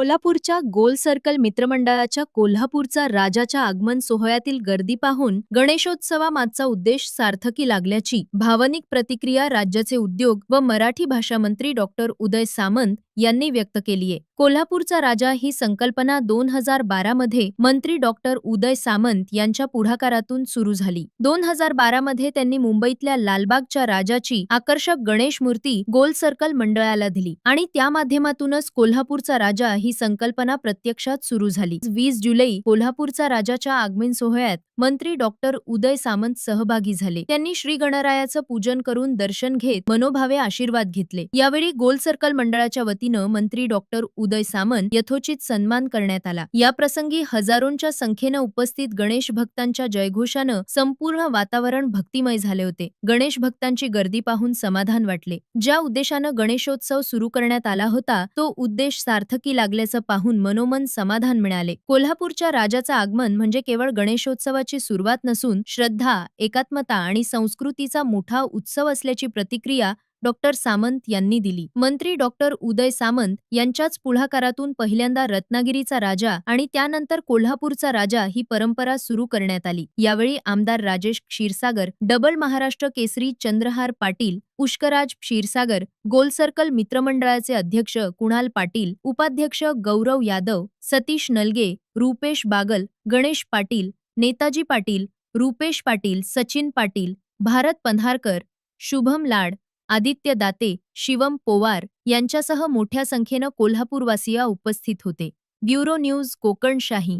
कोल्हापूरच्या गोल सर्कल मित्रमंडळाच्या कोल्हापूरचा राजाच्या आगमन सोहळ्यातील गर्दी पाहून गणेशोत्सवामागचा उद्देश सार्थकी लागल्याची भावनिक प्रतिक्रिया राज्याचे उद्योग व मराठी भाषा मंत्री डॉक्टर उदय सामंत यांनी व्यक्त केलीये. कोल्हापूरचा राजा ही संकल्पना दोन हजार बारा मध्ये मंत्री डॉक्टर उदय सामंत यांच्या पुढाकारातून सुरू झाली. दोन हजार बारा मध्ये त्यांनी मुंबईतल्या लालबागच्या राजाची आकर्षक गणेश मूर्ती गोल सर्कल मंडळाला दिली आणि त्या माध्यमातूनच कोल्हापूरचा राजा ही संकल्पना प्रत्यक्षात सुरू झाली. वीस जुलै कोल्हापूरचा राजाच्या आगमन सोहळ्यात मंत्री डॉक्टर उदय सामंत सहभागी झाले. त्यांनी श्री गणरायाचं पूजन करून दर्शन घेत मनोभावे आशीर्वाद घेतले. यावेळी गोल सर्कल मंडळाच्या वतीनं मंत्री डॉक्टर उदय सामंत यथोचित सन्मान करण्यात आला. या प्रसंगी हजारोंच्या संख्येनं उपस्थित गणेश भक्तांच्या जयघोषानं संपूर्ण वातावरण भक्तिमय झाले होते. गणेश भक्तांची गर्दी पाहून समाधान वाटले. ज्या उद्देशानं गणेशोत्सव सुरू करण्यात आला होता तो उद्देश सार्थकी लागल्याचं पाहून मनोमन समाधान मिळाले. कोल्हापूरच्या राजाचं आगमन म्हणजे केवळ गणेशोत्सवाची सुरुवात नसून श्रद्धा एकात्मता आणि संस्कृतीचा मोठा उत्सव असल्याची प्रतिक्रिया डॉक्टर सामंत यांनी दिली. मंत्री डॉक्टर उदय सामंत यांच्याच पुढाकारातून पहिल्यांदा रत्नागिरीचा राजा आणि त्यानंतर कोल्हापूरचा राजा ही परंपरा सुरू करण्यात आली. यावेळी आमदार राजेश क्षीरसागर डबल महाराष्ट्र केसरी चंद्रहार पाटील पुष्कराज क्षीरसागर गोल सर्कल मित्रमंडळाचे अध्यक्ष कुणाल पाटील उपाध्यक्ष गौरव यादव सतीश नलगे रुपेश बागल गणेश पाटील नेताजी पाटील रुपेश पाटील सचिन पाटील भारत पंधारकर शुभम लाड आदित्य दाते शिवम पोवार यांच्यासह मोठ्या संख्येनं कोल्हापूरवासिया उपस्थित होते. Bureau news कोकणशाही